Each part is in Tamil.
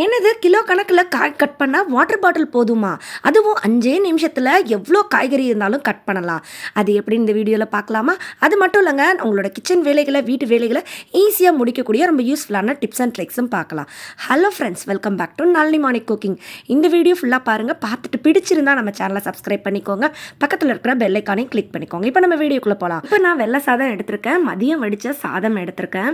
என்னது கிலோ கணக்கில் காய் கட் பண்ணால் வாட்டர் பாட்டில் போதுமா? அதுவும் அஞ்சே நிமிஷத்தில் எவ்வளோ காய்கறி இருந்தாலும் கட் பண்ணலாம். அது எப்படி இந்த வீடியோவில் பார்க்கலாமா? அது மட்டும் இல்லைங்க உங்களோட கிச்சன் வேலைகளை வீட்டு வேலைகளை ஈஸியாக முடிக்கக்கூடிய ரொம்ப யூஸ்ஃபுல்லான டிப்ஸ் அண்ட் ட்ரிக்ஸும் பார்க்கலாம். Hello friends welcome back to Nalini morning cooking இந்த வீடியோ ஃபுல்லாக பாருங்கள் பார்த்துட்டு பிடிச்சிருந்தா நம்ம சேனலை சப்ஸ்கிரைப் பண்ணிக்கோங்க. பக்கத்தில் இருக்கிற பெல் கிளிக் பண்ணிக்கோங்க. இப்போ நம்ம வீடியோக்குள்ளே போகலாம் இப்போ நான் வெள்ளை சாதம் எடுத்திருக்கேன் மதியம் வடித்த சாதம் எடுத்திருக்கேன்.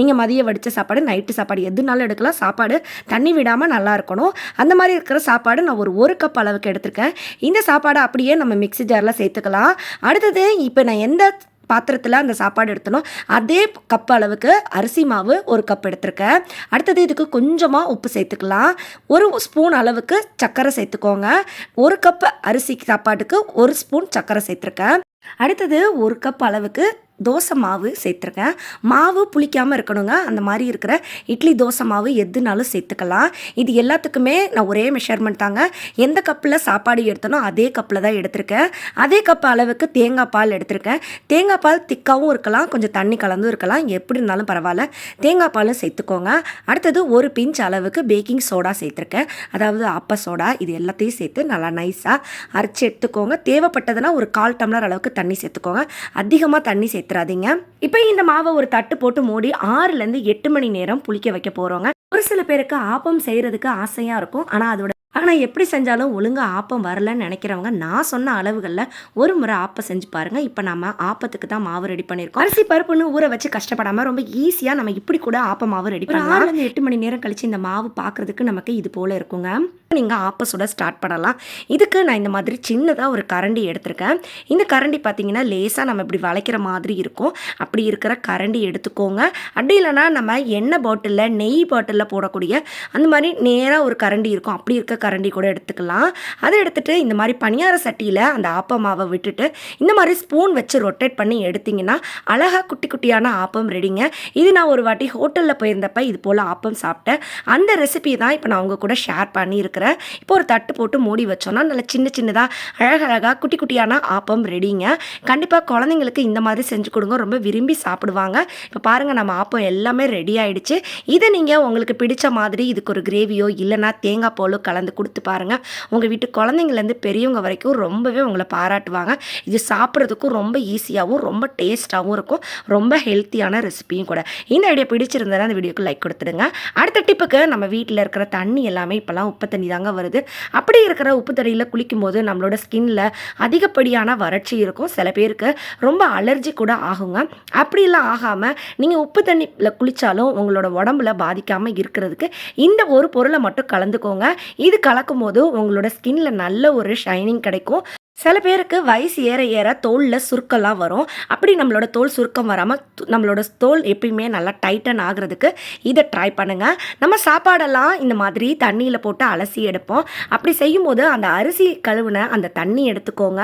நீங்கள் மதியம் வடித்த சாப்பாடு நைட்டு சாப்பாடு எதுனாலும் எடுக்கலாம். சாப்பாடு தண்ணி விடாமல் நல்லா இருக்கணும். அந்த மாதிரி இருக்கிற சாப்பாடு நான் ஒரு ஒரு கப் அளவுக்கு எடுத்திருக்கேன். இந்த சாப்பாடை அப்படியே நம்ம மிக்ஸி ஜாரில் சேர்த்துக்கலாம். அடுத்தது இப்போ நான் எந்த பாத்திரத்தில் அந்த சாப்பாடு எடுத்தனோ அதே கப் அளவுக்கு அரிசி மாவு ஒரு கப் எடுத்திருக்கேன். அடுத்தது இதுக்கு கொஞ்சமாக உப்பு சேர்த்துக்கலாம். ஒரு ஸ்பூன் அளவுக்கு சர்க்கரை சேர்த்துக்கோங்க. ஒரு கப் அரிசி சாப்பாட்டுக்கு ஒரு ஸ்பூன் சர்க்கரை சேர்த்துருக்கேன். அடுத்தது ஒரு கப் அளவுக்கு தோசை மாவு சேர்த்துருக்கேன். மாவு புளிக்காமல் இருக்கணுங்க. அந்த மாதிரி இருக்கிற இட்லி தோசை மாவு எதுனாலும் சேர்த்துக்கலாம். இது எல்லாத்துக்குமே நான் ஒரே மெஷர்மெண்ட் தாங்க. எந்த கப்பில் சாப்பாடு எடுத்தனோ அதே கப்பில் தான் எடுத்திருக்கேன். அதே கப் அளவுக்கு தேங்காய் பால் எடுத்திருக்கேன். தேங்காய் பால் திக்காகவும் இருக்கலாம். கொஞ்சம் தண்ணி கலந்தும் இருக்கலாம். எப்படி இருந்தாலும் பரவாயில்ல. தேங்காய் பாலும் சேர்த்துக்கோங்க. அடுத்தது ஒரு பிஞ்ச் அளவுக்கு பேக்கிங் சோடா சேர்த்துருக்கேன். அதாவது அப்ப சோடா இது எல்லாத்தையும் சேர்த்து நல்லா நைஸாக அரைச்சி எடுத்துக்கோங்க. தேவைப்பட்டதுன்னா ஒரு கால் டம்ளர் அளவுக்கு தண்ணி சேர்த்துக்கோங்க. அதிகமாக தண்ணி சேர்த்து சேர்த்துறாதீங்க இப்போ இந்த மாவை ஒரு தட்டு போட்டு மூடி ஆறுலேருந்து எட்டு மணி நேரம் புளிக்க வைக்க போகிறோங்க ஒரு சில பேருக்கு ஆப்பம் செய்கிறதுக்கு ஆசையாக இருக்கும். ஆனால் அதோட ஆனால் எப்படி செஞ்சாலும் ஒழுங்காக ஆப்பம் வரலன்னு நினைக்கிறவங்க நான் சொன்ன அளவுகளில் ஒரு முறை ஆப்பம் செஞ்சு பாருங்கள் இப்போ நம்ம ஆப்பத்துக்கு தான் மாவு ரெடி பண்ணியிருக்கோம். அரிசி பருப்புன்னு ஊற வச்சு கஷ்டப்படாமல் ரொம்ப ஈஸியாக நம்ம இப்படி கூட ஆப்ப மாவு ரெடி பண்ணலாம். ஆறுலேருந்து எட்டு மணி நேரம் கழிச்சு இந்த மாவு பார்க்குறதுக்கு நமக்கு இது போல் இருக்குங்க. நீங்கள் ஆப்ப சுட ஸ்டார்ட் பண்ணலாம். இதுக்கு நான் இந்த மாதிரி சின்னதாக ஒரு கரண்டி எடுத்திருக்கேன். இந்த கரண்டி பார்த்தீங்கன்னா லேசாக நம்ம இப்படி வளைக்கிற மாதிரி இருக்கும். அப்படி இருக்கிற கரண்டி எடுத்துக்கோங்க. அப்படி இல்லைன்னா நம்ம எண்ணெய் பாட்டிலில் நெய் பாட்டிலில் போடக்கூடிய அந்த மாதிரி நேராக ஒரு கரண்டி இருக்கும். அப்படி இருக்க கரண்டி கூட எடுத்துக்கலாம். அதை எடுத்துகிட்டு இந்த மாதிரி பணியார சட்டியில் அந்த ஆப்ப மாவை விட்டுட்டு இந்த மாதிரி ஸ்பூன் வச்சு ரொட்டேட் பண்ணி எடுத்திங்கன்னா அழகாக குட்டி குட்டியான ஆப்பம் ரெடிங்க இது நான் ஒரு வாட்டி ஹோட்டலில் போயிருந்தப்ப இது போல் ஆப்பம் சாப்பிட்டேன். அந்த ரெசிபி தான் இப்போ நான் உங்கள் கூட ஷேர் பண்ணியிருக்கிறேன். இப்போ ஒரு தட்டு போட்டு மூடி வச்சோன்னா நல்லா சின்ன சின்னதாக அழகழகாக குட்டி குட்டியான ஆப்பம் ரெடிங்க கண்டிப்பாக குழந்தைங்களுக்கு இந்த மாதிரி செஞ்சு கொடுங்க. ரொம்ப விரும்பி சாப்பிடுவாங்க. இப்போ பாருங்கள் நம்ம ஆப்பம் எல்லாமே ரெடி ஆகிடுச்சு இதை நீங்கள் உங்களுக்கு பிடிச்ச மாதிரி இதுக்கு ஒரு கிரேவியோ இல்லைன்னா தேங்காய் போலோ கலந்து கொடுத்து பாருங்கள் உங்கள் வீட்டு குழந்தைங்கலேருந்து பெரியவங்க வரைக்கும் ரொம்பவே உங்களை பாராட்டுவாங்க. இது சாப்பிட்றதுக்கும் ரொம்ப ஈஸியாகவும் ரொம்ப டேஸ்ட்டாகவும் இருக்கும். ரொம்ப ஹெல்த்தியான ரெசிபியும் கூட. இந்த ஐடியா பிடிச்சிருந்தா அந்த வீடியோக்கு லைக் கொடுத்துடுங்க. அடுத்த டிப்புக்கு நம்ம வீட்டில் இருக்கிற தண்ணி எல்லாமே இப்போல்லாம் உப்பு தண்ணி தாங்க வருது. அப்படி இருக்கிற உப்பு தண்ணியில் குளிக்கும்போது நம்மளோட ஸ்கின்ல அதிகப்படியான வறட்சி இருக்கும். சில பேருக்கு ரொம்ப அலர்ஜி கூட ஆகுங்க. அப்படிலாம் ஆகாமல் நீங்கள் உப்பு தண்ணியில் குளித்தாலும் உங்களோட உடம்புல பாதிக்காமல் இருக்கிறதுக்கு இந்த ஒரு பொருளை மட்டும் கலந்துக்கோங்க. இது கலக்கும் போது உங்களோட ஸ்கின்ல நல்ல ஒரு ஷைனிங் கிடைக்கும். சில பேருக்கு வயசு ஏற ஏற தோலில் சுருக்கம்லாம் வரும். அப்படி நம்மளோட தோல் சுருக்கம் வராமல் நம்மளோட தோல் எப்பயுமே நல்லா டைட்டன் ஆகிறதுக்கு இதை ட்ரை பண்ணுங்கள் நம்ம சாப்பாடெல்லாம் இந்த மாதிரி தண்ணியில் போட்டு அலசி எடுப்போம். அப்படி செய்யும்போது அந்த அரிசி கழுவுன அந்த தண்ணி எடுத்துக்கோங்க.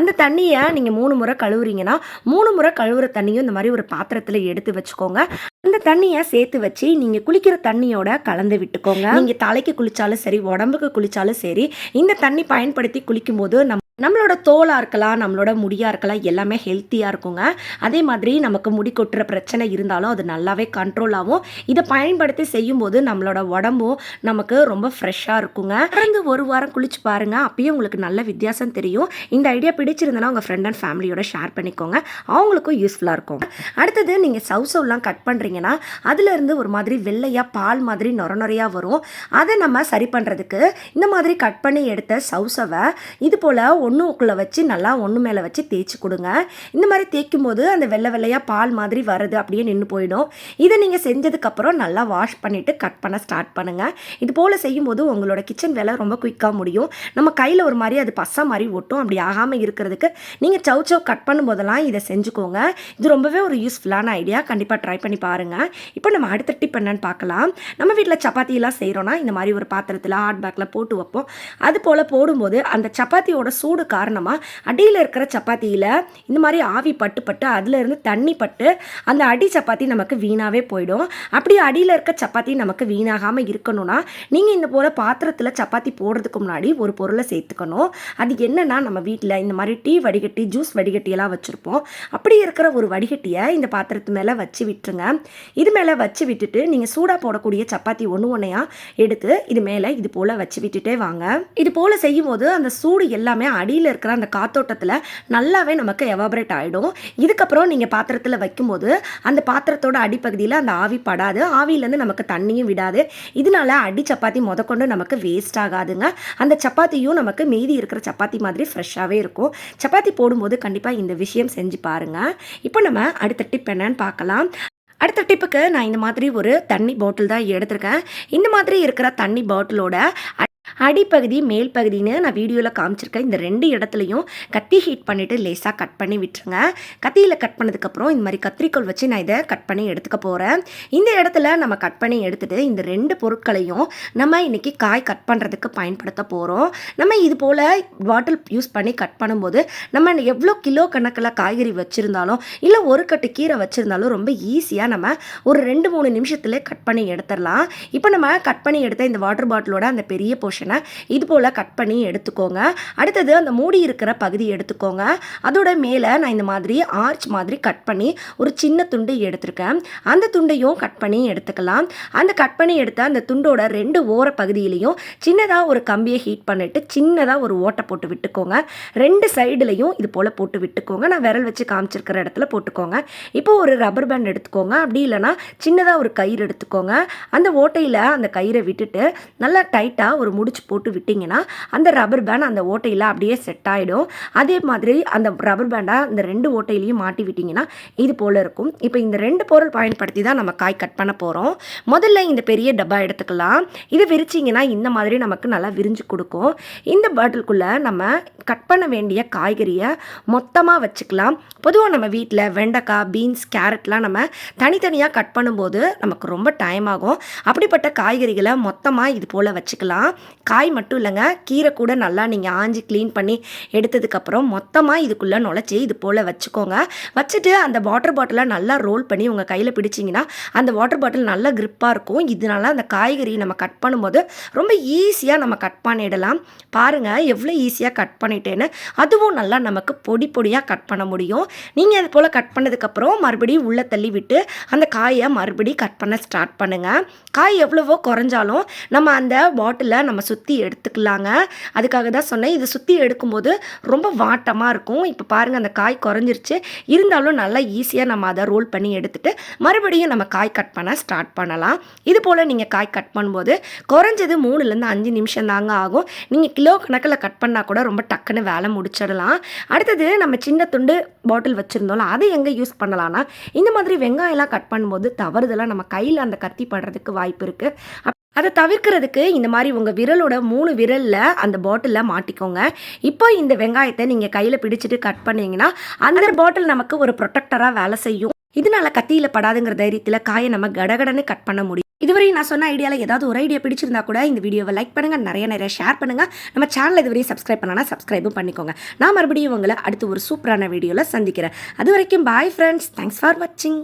அந்த தண்ணியை நீங்கள் மூணு முறை கழுவுறீங்கன்னா மூணு முறை கழுவுற தண்ணியும் இந்த மாதிரி ஒரு பாத்திரத்தில் எடுத்து வச்சுக்கோங்க. அந்த தண்ணியை சேர்த்து வச்சு நீங்கள் குளிக்கிற தண்ணியோட கலந்து விட்டுக்கோங்க. நீங்கள் தலைக்கு குளித்தாலும் சரி உடம்புக்கு குளித்தாலும் சரி இந்த தண்ணி பயன்படுத்தி குளிக்கும்போது நம்ம நம்மளோட தோலாக இருக்கலாம் நம்மளோட முடியாக இருக்கலாம் எல்லாமே ஹெல்த்தியாக இருக்குங்க. அதே மாதிரி நமக்கு முடி கொட்டுற பிரச்சனை இருந்தாலும் அது நல்லாவே கண்ட்ரோல் ஆகும். இதை பயன்படுத்தி செய்யும்போது நம்மளோட உடம்பும் நமக்கு ரொம்ப ஃப்ரெஷ்ஷாக இருக்குங்க. தொடர்ந்து ஒரு வாரம் குளிச்சு பாருங்கள் அப்பயும் உங்களுக்கு நல்ல வித்தியாசம் தெரியும். இந்த ஐடியா பிடிச்சிருந்தனா உங்கள் ஃப்ரெண்ட் அண்ட் ஃபேமிலியோட ஷேர் பண்ணிக்கோங்க. அவங்களுக்கும் யூஸ்ஃபுல்லாக இருக்கும். அடுத்தது நீங்கள் சவுசவ்லாம் கட் பண்ணுறீங்கன்னா அதுலேருந்து ஒரு மாதிரி வெள்ளையாக பால் மாதிரி நொர நொறையாக வரும். அதை நம்ம சரி பண்ணுறதுக்கு இந்த மாதிரி கட் பண்ணி எடுத்த சவுசவை இது போல் ஒன்றுக்குள்ளே வச்சு நல்லா ஒன்று மேலே வச்சு தேய்ச்சி கொடுங்க. இந்த மாதிரி தேய்க்கும் போது அந்த வெள்ளை வெள்ளையாக பால் மாதிரி வருது அப்படியே நின்று போயிடும். இதை நீங்கள் செஞ்சதுக்கப்புறம் நல்லா வாஷ் பண்ணிவிட்டு கட் பண்ண ஸ்டார்ட் பண்ணுங்கள் இது போல் செய்யும்போது உங்களோட கிச்சன் வேலை ரொம்ப குயிக்காக முடியும். நம்ம கையில் ஒரு மாதிரி அது பசா மாதிரி ஒட்டும் அப்படி ஆகாமல் இருக்கிறதுக்கு நீங்கள் சவு சவ் கட் பண்ணும்போதெல்லாம் இதை செஞ்சுக்கோங்க. இது ரொம்பவே ஒரு யூஸ்ஃபுல்லான ஐடியா கண்டிப்பாக ட்ரை பண்ணி பாருங்கள் இப்போ நம்ம அடுத்த டிப் என்னன்னு பார்க்கலாம். நம்ம வீட்டில் சப்பாத்தியெல்லாம் செய்கிறோன்னா இந்த மாதிரி ஒரு பாத்திரத்தில் ஹாட் பேக்கில் போட்டு வைப்போம். அது போல் போடும்போது அந்த சப்பாத்தியோட சூ சூடு காரணமாக அடியில் இருக்கிற சப்பாத்தியில் இந்த மாதிரி ஆவி பட்டு பட்டு அதுலேருந்து தண்ணி பட்டு அந்த அடி சப்பாத்தி நமக்கு வீணாகவே போயிடும். அப்படி அடியில் இருக்க சப்பாத்தி நமக்கு வீணாகாமல் இருக்கணும்னா நீங்கள் இந்த போல் பாத்திரத்தில் சப்பாத்தி போடுறதுக்கு முன்னாடி ஒரு பொருளை சேர்த்துக்கணும். அது என்னென்னா நம்ம வீட்டில் இந்த மாதிரி டீ வடிகட்டி ஜூஸ் வடிகட்டியெல்லாம் வச்சுருப்போம். அப்படி இருக்கிற ஒரு வடிகட்டியை இந்த பாத்திரத்து மேலே வச்சு விட்டுருங்க. இது மேலே வச்சு விட்டுட்டு நீங்கள் சூடாக போடக்கூடிய சப்பாத்தி ஒன்று ஒன்றையாக எடுத்து இது மேலே இது போல் வச்சு விட்டுட்டே வாங்க. இது போல் செய்யும்போது அந்த சூடு எல்லாமே அடியில் இருக்கிற அந்த காத்தோட்டத்தில் நல்லாவே நமக்கு எவாபரேட் ஆகிடும் இதுக்கப்புறம் நீங்கள் பாத்திரத்தில் வைக்கும்போது அந்த பாத்திரத்தோட அடிப்பகுதியில் அந்த ஆவி படாது. ஆவியிலேருந்து நமக்கு தண்ணியும் விடாது. இதனால அடி சப்பாத்தி முதற்கொண்டு நமக்கு வேஸ்ட் ஆகாதுங்க. அந்த சப்பாத்தியும் நமக்கு மீதி இருக்கிற சப்பாத்தி மாதிரி ஃப்ரெஷ்ஷாகவே இருக்கும். சப்பாத்தி போடும்போது கண்டிப்பாக இந்த விஷயம் செஞ்சு பாருங்கள் இப்போ நம்ம அடுத்த டிப் என்னன்னு பார்க்கலாம். அடுத்த டிப்புக்கு நான் இந்த மாதிரி ஒரு தண்ணி பாட்டில் தான் எடுத்திருக்கேன். இந்த மாதிரி இருக்கிற தண்ணி பாட்டிலோட அடிப்பகுதி மேல் பகுதின்னு நான் வீடியோவில் காமிச்சிருக்கேன். இந்த ரெண்டு இடத்துலையும் கத்தி ஹீட் பண்ணிவிட்டு லேசாக கட் பண்ணி விட்டுருங்க. கத்தியில் கட் பண்ணதுக்கப்புறம் இந்த மாதிரி கத்திரிக்கோல் வச்சு நான் இதை கட் பண்ணி எடுத்துக்க போகிறேன் இந்த இடத்துல நம்ம கட் பண்ணி எடுத்துகிட்டு இந்த ரெண்டு பொருட்களையும் நம்ம இன்னைக்கு காய் கட் பண்ணுறதுக்கு பயன்படுத்த போகிறோம் நம்ம இது போல் பாட்டில் யூஸ் பண்ணி கட் பண்ணும்போது நம்ம எவ்வளோ கிலோ கணக்கில் காய்கறி வச்சுருந்தாலும் இல்லை ஒரு கட்டு கீரை வச்சுருந்தாலும் ரொம்ப ஈஸியாக நம்ம ஒரு ரெண்டு மூணு நிமிஷத்தில் கட் பண்ணி எடுத்துடலாம். இப்போ நம்ம கட் பண்ணி எடுத்த இந்த வாட்டர் பாட்டிலோட அந்த பெரிய போஷன் இது போல் கட் பண்ணி எடுத்துக்கோங்க. அடுத்தது அந்த மூடி இருக்கிற பகுதி எடுத்துக்கோங்க. அதோட மேலே நான் இந்த மாதிரி ஆர்ச் மாதிரி கட் பண்ணி ஒரு சின்ன துண்டு எடுத்திருக்கேன். அந்த துண்டையும் கட் பண்ணி எடுத்துக்கலாம். அந்த கட் பண்ணி எடுத்த அந்த துண்டோட ரெண்டு ஓர பகுதியிலையும் சின்னதாக ஒரு கம்பியை ஹீட் பண்ணிட்டு சின்னதாக ஒரு ஓட்டை போட்டு விட்டுக்கோங்க. ரெண்டு சைடுலையும் இது போல் போட்டு விட்டுக்கோங்க. நான் விரல் வச்சு காமிச்சிருக்கிற இடத்துல போட்டுக்கோங்க. இப்போ ஒரு ரப்பர் பேண்ட் எடுத்துக்கோங்க. அப்படி இல்லைன்னா சின்னதாக ஒரு கயிறு எடுத்துக்கோங்க. அந்த ஓட்டையில் அந்த கயிறை விட்டுட்டு நல்லா டைட்டாக ஒரு முடிச்சு போட்டு விட்டிங்கன்னா அந்த ரப்பர் பேண்ட் அந்த ஓட்டையில் அப்படியே செட் ஆகிடும் அதே மாதிரி அந்த ரப்பர் பேண்டை அந்த ரெண்டு ஓட்டையிலையும் மாட்டி விட்டிங்கன்னா இது போல் இருக்கும். இப்போ இந்த ரெண்டு பொருள் பயன்படுத்தி தான் நம்ம காய் கட் பண்ண போகிறோம் முதல்ல இந்த பெரிய டப்பா எடுத்துக்கலாம். இது விரிச்சிங்கன்னா இந்த மாதிரி நமக்கு நல்லா விரிஞ்சு கொடுக்கும். இந்த பாட்டிலுக்குள்ளே நம்ம கட் பண்ண வேண்டிய காய்கறியை மொத்தமாக வச்சுக்கலாம். பொதுவாக நம்ம வீட்டில் வெண்டைக்காய் பீன்ஸ் கேரட்லாம் நம்ம தனித்தனியாக கட் பண்ணும்போது நமக்கு ரொம்ப டைம் ஆகும். அப்படிப்பட்ட காய்கறிகளை மொத்தமாக இது போல் வச்சுக்கலாம். காய் மட்டும் இல்லைங்க கீரை கூட நல்லா நீங்கள் ஆஞ்சி க்ளீன் பண்ணி எடுத்ததுக்கப்புறம் மொத்தமாக இதுக்குள்ளே நுழைச்சி இது போல் வச்சுக்கோங்க. வச்சுட்டு அந்த வாட்டர் பாட்டிலை நல்லா ரோல் பண்ணி உங்கள் கையில் பிடிச்சிங்கன்னா அந்த வாட்டர் பாட்டில் நல்லா க்ரிப்பாக இருக்கும். இதனால அந்த காய்கறி நம்ம கட் பண்ணும்போது ரொம்ப ஈஸியாக நம்ம கட் பண்ணிடலாம். பாருங்கள் எவ்வளோ ஈஸியாக கட் பண்ணிட்டேன்னு. அதுவும் நல்லா நமக்கு பொடி பொடியாக கட் பண்ண முடியும். நீங்கள் அது போல் கட் பண்ணதுக்கப்புறம் மறுபடியும் உள்ளே தள்ளி விட்டு அந்த காயை மறுபடியும் கட் பண்ண ஸ்டார்ட் பண்ணுங்கள் காய் எவ்வளவோ குறைஞ்சாலும் நம்ம அந்த பாட்டிலை நம்ம சுற்றி சுற்றி எடுத்துக்கலாங்க. அதுக்காக தான் சொன்னேன். இது சுற்றி எடுக்கும்போது ரொம்ப வாட்டமாக இருக்கும். இப்போ பாருங்கள் அந்த காய் குறைஞ்சிருச்சு. இருந்தாலும் நல்லா ஈஸியாக நம்ம அதை ரோல் பண்ணி எடுத்துகிட்டு மறுபடியும் நம்ம காய் கட் பண்ண ஸ்டார்ட் பண்ணலாம். இது போல் நீங்கள் காய் கட் பண்ணும்போது குறைஞ்சது மூணுலேருந்து அஞ்சு நிமிஷம் தாங்க ஆகும். நீங்கள் கிலோ கணக்கில் கட் பண்ணால் கூட ரொம்ப டக்குன்னு வேலை முடிச்சிடலாம். அடுத்தது நம்ம சின்ன துண்டு பாட்டில் வச்சுருந்தோம்ல அதை எங்கே யூஸ் பண்ணலாம்னா இந்த மாதிரி வெங்காயம்லாம் கட் பண்ணும்போது தவறுதலாக நம்ம கையில் அந்த கத்தி படுறதுக்கு வாய்ப்பு இருக்குது அதை தவிர்க்கிறதுக்கு இந்த மாதிரி உங்கள் விரலோட மூணு விரலில் அந்த பாட்டிலில் மாட்டிக்கோங்க. இப்போ இந்த வெங்காயத்தை நீங்கள் கையில் பிடிச்சிட்டு கட் பண்ணிங்கன்னா அந்த பாட்டில் நமக்கு ஒரு ப்ரொடெக்டராக வேலை செய்யும். இதனால கத்தியில் படாதுங்கிற தைரியத்தில் காயை நம்ம கடகடன்னு கட் பண்ண முடியும். இதுவரை நான் சொன்ன ஐடியாவில் ஏதாவது ஒரு ஐடியா பிடிச்சிருந்தா கூட இந்த வீடியோவை லைக் பண்ணுங்கள் நிறைய நிறைய ஷேர் பண்ணுங்கள் நம்ம சேனல் இதுவரையும் சப்ஸ்கிரைப் பண்ணனா சப்ஸ்கிரைபும் பண்ணிக்கோங்க. நான் மறுபடியும் உங்களை அடுத்து ஒரு சூப்பரான வீடியோவில் சந்திக்கிறேன். அது வரைக்கும் பாய் ஃப்ரெண்ட்ஸ் தேங்க்ஸ் ஃபார் வாட்சிங்